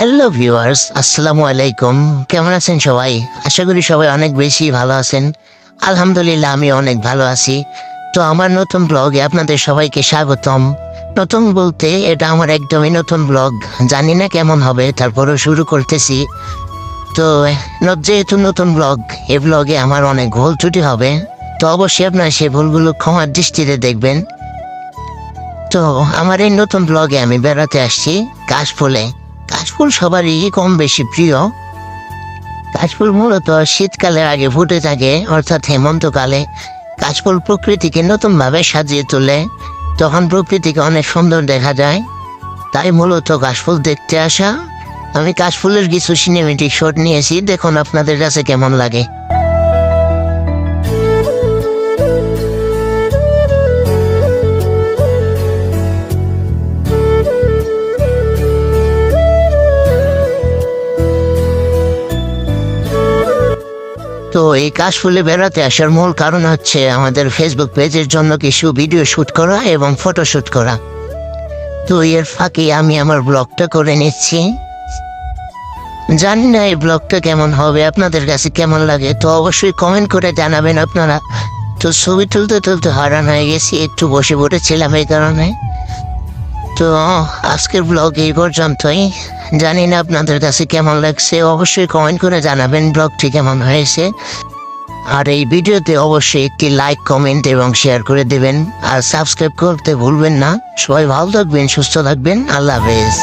Hello viewers আসসালামু আলাইকুম কেমন আছেন সবাই? আশা করি সবাই অনেক বেশি ভালো আছেন। আলহামদুলিল্লাহ আমি অনেক ভালো আছি। তো আমার নতুন ব্লগে আপনাদের সবাইকে স্বাগতম। নতুন বলতে এটা আমার একদমই নতুন ব্লগ জানি না কেমন হবে, তারপরেও শুরু করতেছি। তো যেহেতু নতুন ব্লগ এ ব্লগে আমার অনেক ভুল ত্রুটি হবে। তো অবশ্যই আপনারা সেই ভুলগুলো ক্ষমার দৃষ্টিতে দেখবেন। তো, আমার এই নতুন ব্লগে আমি বেড়াতে আসছি কাশফুলে। কাশফুল সবারই কম বেশি প্রিয়। কাশফুল মূলত শীতকালের আগে ফুটে থাকে, অর্থাৎ হেমন্তকালে। কাশফুল প্রকৃতিকে নতুনভাবে সাজিয়ে তোলে। তখন প্রকৃতিকে অনেক সুন্দর দেখা যায়। তাই মূলত কাশফুল দেখতে আসা। আমি কাশফুলের কিছু সিনেমেটিক শট নিয়েছি, দেখুন আপনাদের কাছে কেমন লাগে। তো এই কাশফুলে বেড়াতে আসার মূল কারণ হচ্ছে আমাদের ফেসবুক পেজের জন্য কিছু ভিডিও শ্যুট করা এবং ফটো শুট করা। তো এর ফাঁকে আমি আমার ব্লগটা করে নিচ্ছি। জানি না এই ব্লগটা কেমন হবে, আপনাদের কাছে কেমন লাগে, তো অবশ্যই কমেন্ট করে জানাবেন আপনারা। তো ছবি তুলতে তুলতে হারান হয়ে গেছি, একটু বসে পড়েছিলাম এই কারণে। তো, আজকের ব্লগ এই পর্যন্তই। জানি না আপনাদের কাছে কেমন লাগছে, অবশ্যই কমেন্ট করে জানাবেন ব্লগটি কেমন হয়েছে। আর এই ভিডিওতে অবশ্যই একটি লাইক কমেন্ট এবং শেয়ার করে দেবেন। আর সাবস্ক্রাইব করতে ভুলবেন না। সবাই ভালো থাকবেন, সুস্থ থাকবেন। আল্লাহ হাফেজ।